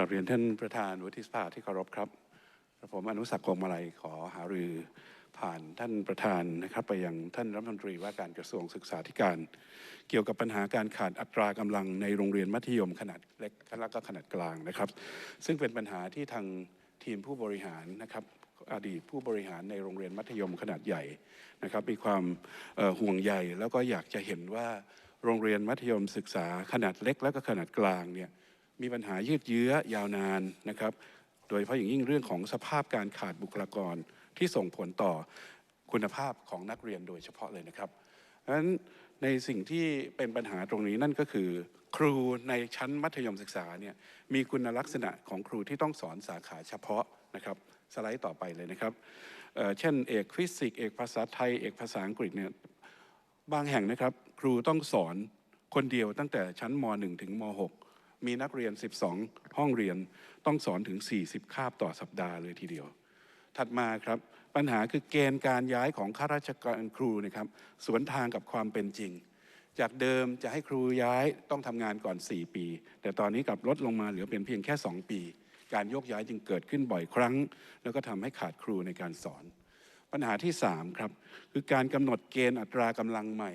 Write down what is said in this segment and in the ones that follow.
ราบเรียนท่านประธานวุฒิสภาที่เคารพครับผมอนุสักคงมาลัยขอหารือผ่านท่านประธานนะครับ ไปยังท่านรัฐมนตรีว่าการกระทรวงศึกษาธิการ เกี่ยวกับปัญหาการขาดอัตรากำลังในโรงเรียนมัธยมขนาดเล็กและก็ขนาดกลางนะครับ ซึ่งเป็นปัญหาที่ทางทีมผู้บริหารนะครับอดีตผู้บริหารในโรงเรียนมัธยมขนาดใหญ่นะครับ มีความห่วงใยแล้วก็อยากจะเห็นว่าโรงเรียนมัธยมศึกษาขนาดเล็ก และก็ขนาดกลางเนี่ย มีปัญหายืดเยื้อยาวนานนะครับ โดยเฉพาะอย่างยิ่งเรื่องของสภาพการขาดบุคลากรที่ส่งผลต่อคุณภาพของนักเรียนโดยเฉพาะเลยนะครับเพราะฉะนั้นในสิ่งที่เป็นปัญหาตรงนี้นั่นก็คือ ครูในชั้นมัธยมศึกษาเนี่ยมีคุณลักษณะของครูที่ต้องสอนสาขาเฉพาะนะครับสไลด์ต่อไปเลยนะครับเเช่นเอกฟิสิกส์เอกภาษาไทย เอกภาษาอังกฤษเนี่ยบางแห่งนะครับ ครูต้องสอนคนเดียวตั้งแต่ชั้นม .1 ถึงม .6 มีนักเรียน 12 ห้องเรียนต้องสอนถึง 40 คาบต่อสัปดาห์เลยทีเดียว ถัดมาครับปัญหาคือเกณฑ์การย้ายของข้าราชการครูนะครับสวนทางกับความเป็นจริง จากเดิมจะให้ครูย้ายต้องทำงานก่อน 4 ปี แต่ตอนนี้กลับลดลงมาเหลือเป็นเพียงแค่ 2 ปี การโยกย้ายจึงเกิดขึ้นบ่อยครั้ง แล้วก็ทำให้ขาดครูในการสอน ปัญหาที่3ครับคือการกำหนดเกณฑ์อัตรากำลังใหม่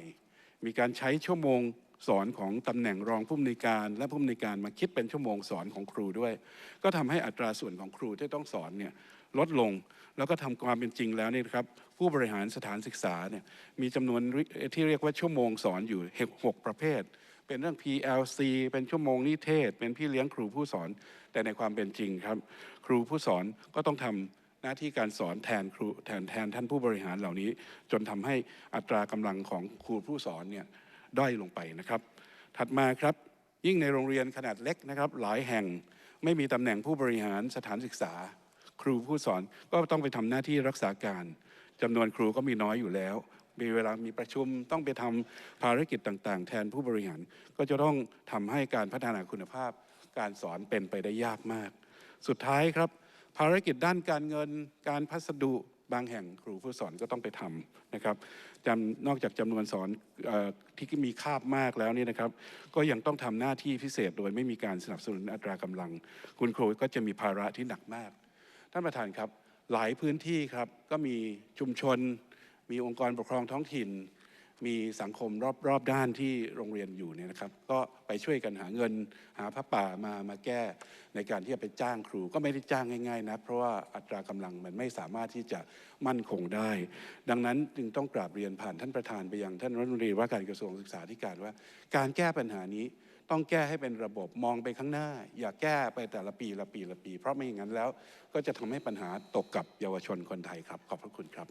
มีการใช้ชั่วโมง สอนของตำแหน่งรองผู้อำนวยการและผู้อำนวยการมาคิดเป็นชั่วโมงสอนของครูด้วย ก็ทำให้อัตราส่วนของครูที่ต้องสอนเนี่ยลดลงแล้วก็ทำความเป็นจริงแล้วนี่นะครับผู้บริหารสถานศึกษาเนี่ยมีจำนวนที่เรียกว่าชั่วโมงสอนอยู่หกประเภท เป็นเรื่อง PLC เป็นชั่วโมงนิเทศ เป็นพี่เลี้ยงครูผู้สอน แต่ในความเป็นจริงครับ ครูผู้สอนก็ต้องทำหน้าที่การสอนแทนครูแทนแทนท่านผู้บริหารเหล่านี้ จนทำให้อัตรากำลังของครูผู้สอนเนี่ย ด้อยลงไปนะครับ ถัดมาครับยิ่งในโรงเรียนขนาดเล็กนะครับ หลายแห่งไม่มีตำแหน่งผู้บริหารสถานศึกษา ครูผู้สอนก็ต้องไปทำหน้าที่รักษาการจำนวนครูก็มีน้อยอยู่แล้ว มีเวลามีประชุมต้องไปทำภารกิจต่าง ๆ แทนผู้บริหารก็จะต้องทำให้การพัฒนาคุณภาพ การสอนเป็นไปได้ยากมาก สุดท้ายครับ ภารกิจด้านการเงิน การพัสดุ บางแห่งครูผู้สอนก็ต้องไปทำนะครับจำนอกจากจำนวนสอนอที่มีคาบมากแล้วนี่นะครับ ก็ยังต้องทำหน้าที่พิเศษโดยไม่มีการสนับสนุนอัตรากำลัง คุณครูก็จะมีภาระที่หนักมาก ท่านประธานครับ หลายพื้นที่ครับก็มีชุมชน มีองค์กรปกครองท้องถิ่น มีสังคมรอบรอบด้านที่โรงเรียนอยู่เนี่ยนะครับ ก็ไปช่วยกันหาเงินหาพระป่ามามาแก้ในการที่จะไปจ้างครูก็ไม่ได้จ้างง่ายๆนะเพราะว่าอัตรากำลังมันไม่สามารถที่จะมั่นคงได้ ดังนั้นจึงต้องกราบเรียนผ่านท่านประธานไปยังท่านรัฐมนตรีว่าการกระทรวงศึกษาธิการว่า การแก้ปัญหานี้ต้องแก้ให้เป็นระบบมองไปข้างหน้า อย่าแก้ไปแต่ละปีละปีละปี เพราะไม่อย่างนั้นแล้วก็จะทำให้ปัญหาตกกับเยาวชนคนไทยครับ ขอบพระคุณครับ